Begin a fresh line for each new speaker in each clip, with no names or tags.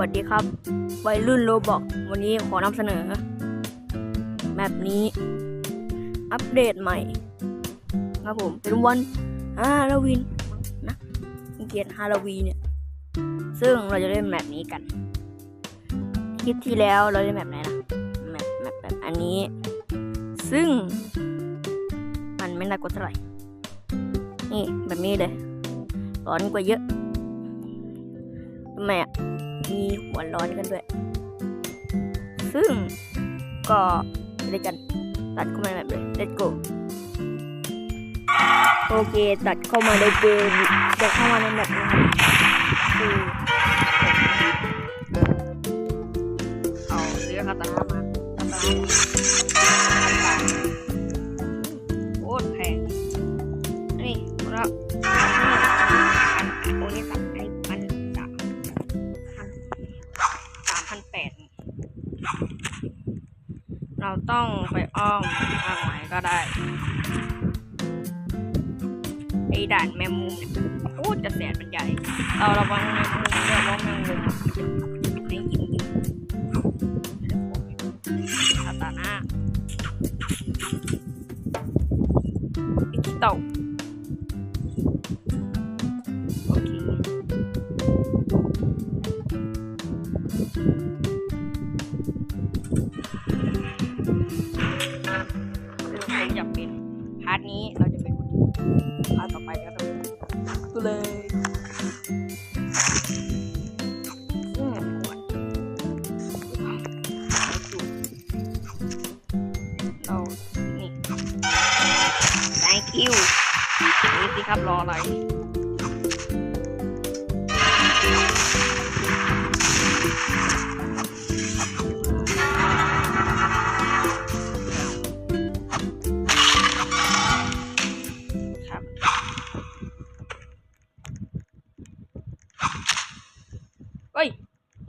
วัสดีครับ วัยรุ่นโรบอกวันนี้ขอนำเสนอ แมปนี้ อัปเดตใหม่ ครับผม เป็นวันฮาโลวีนนะเกียรติฮาโลวีนเนี่ย ซึ่งเราจะเล่นแมปนี้กัน คลิปที่แล้วเราเล่นแมปไหนนะแมปแมปแบบอันนี้ ซึ่ง มันไม่น่ากดเท่าไหร่ นี่แบบนี้เลยร้อนกว่าเยอะทำไมอะ มีหัวร้อนกันด้วย ซึ่งก็ไปด้วยกันตัดเข้ามาแบบเลย let's go โอเคตัดเข้ามาในเกมจะเข้ามาในแบบนี้คือเอาเรื่อคาตานะมาคาตา ต้องไปอ้อมทางไหนก็ได้ ไอ้ด่านแมงมุมเนี่ยโอ้จะแสนมันใหญ่ เราระวังแมงมุมด้วยเพราะแมงมุม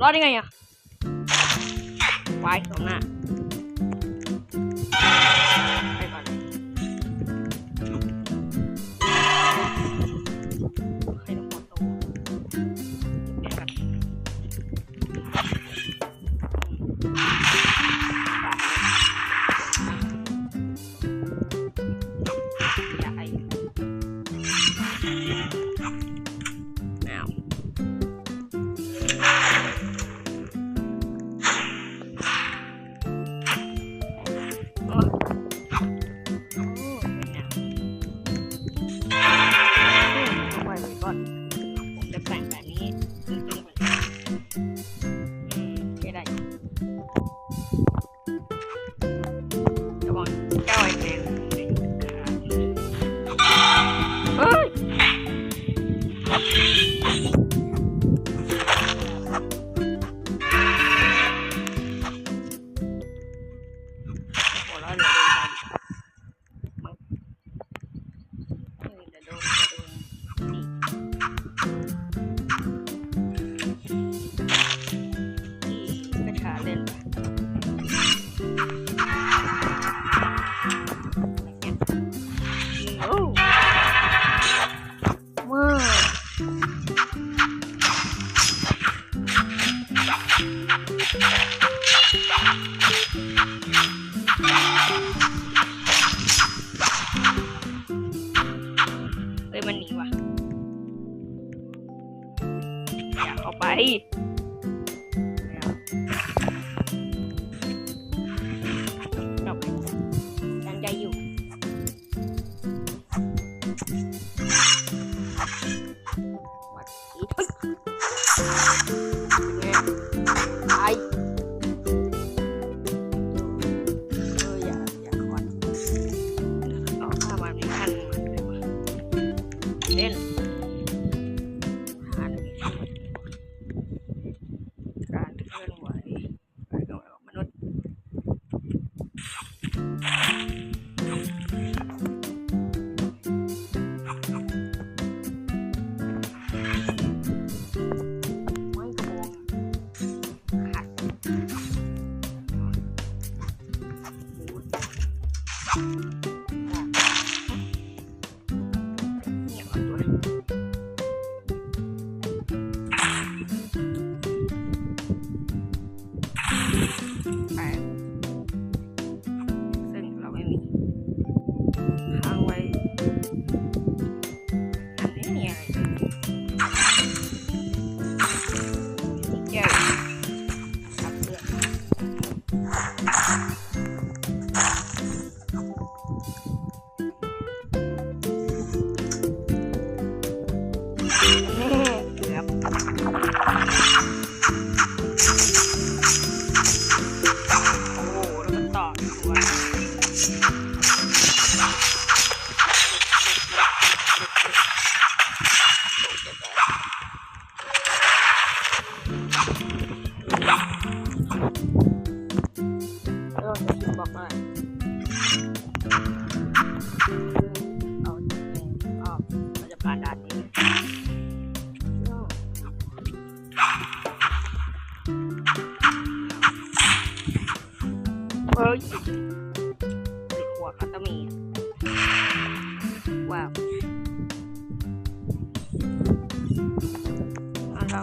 รอดได้ไงอะวายตรงหน้า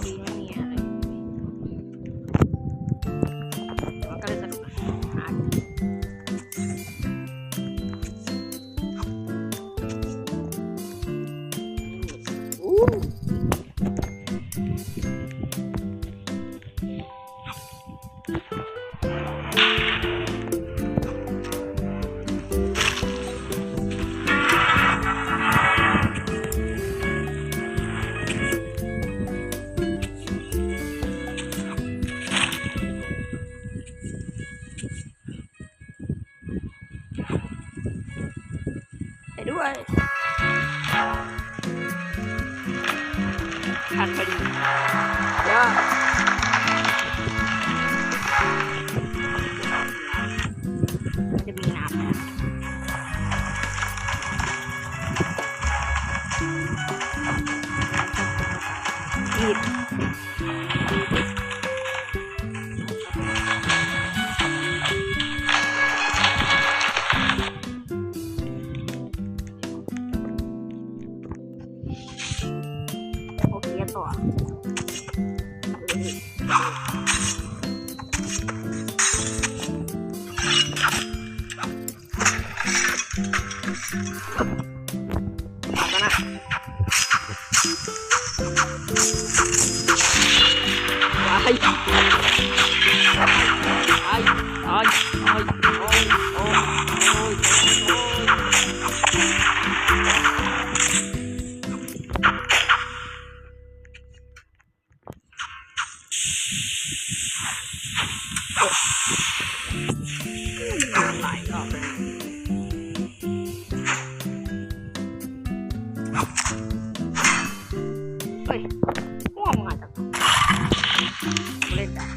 problem eat はい。later.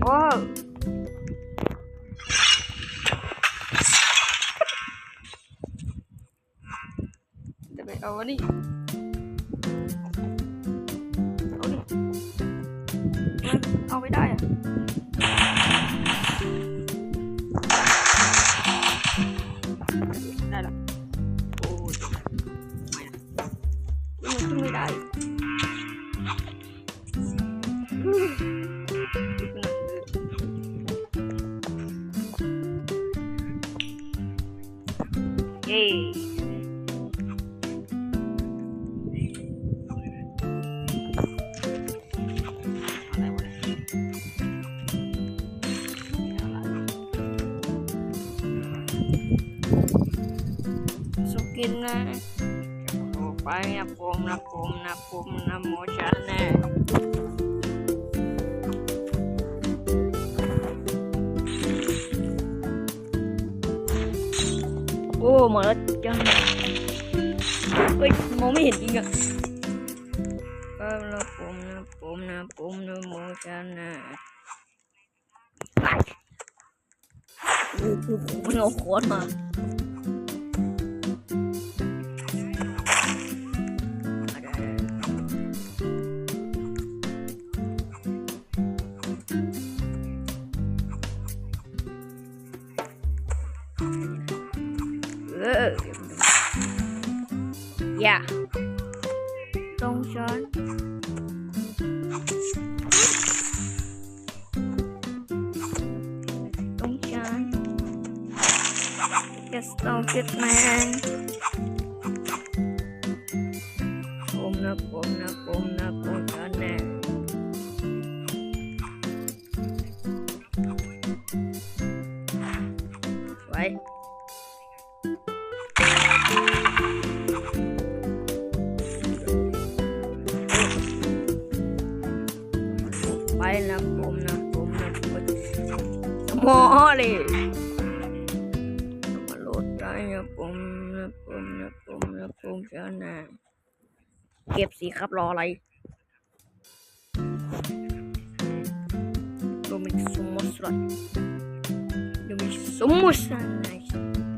Wow. Dami awan ni. Awan ni. ินนะออกไปนะผมนะผมนะผมนะโมชันแน่โอ้หมดแล้วจังเฮ้ยมองไม่เห็นจริงอะก็ละผมนะผมนะผมนะโมชันนะไปโอ้โหมันเอาคอนมา Yes, don't get man ผมนะผมนะผมนะผมฉันแน่ไว้ไปนะผมนะผมนะผมหมอเลย ผมนะผมนะผมนะผมจะนะเก็บสีครับรออะไรดูมีสมมติสุดดูมีสมมติสุดไ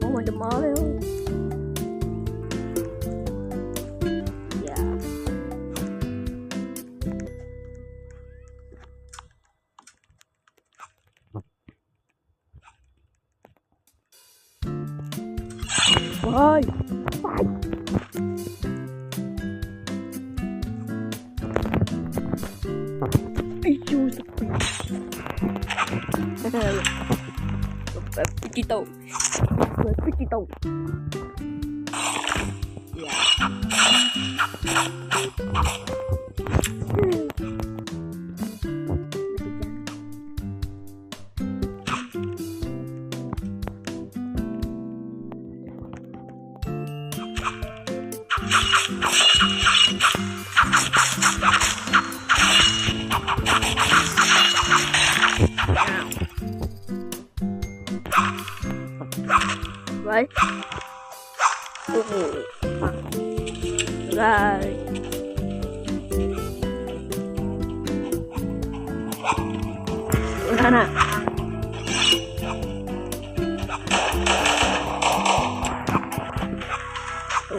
ว่ามันจะไแบบดิจิตอลแบบดิจิตอล ไว้โอ้โหมาได้นั่นน่ะโอ้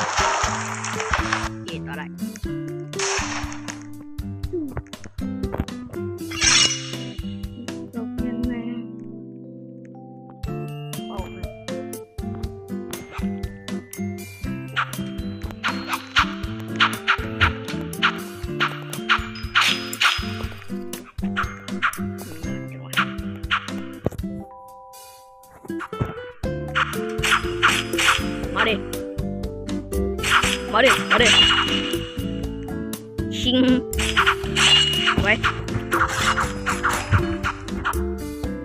มาดิมาดิชิงไว้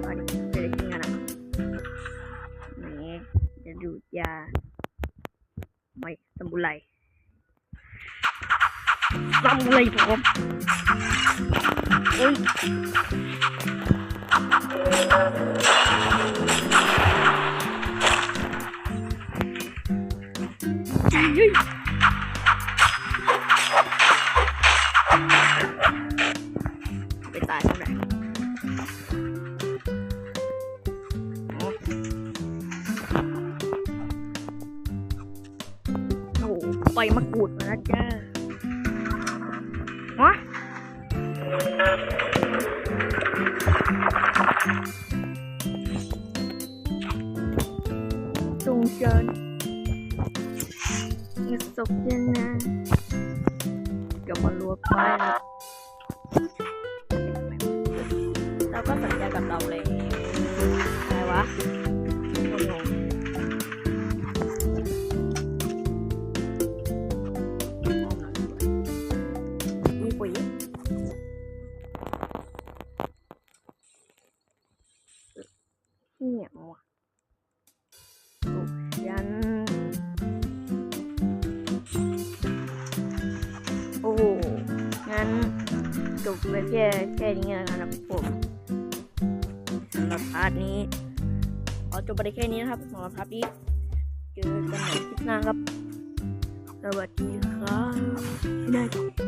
มาดิ วะสูงเชิญอยากจบเย็นนะกดี๋มารวบไป บไปแค่นี้นะครับสำหรับพาร์ทนี้เจอกันใหม่คลิปหน้าครับ สวัสดีครับน่าจะ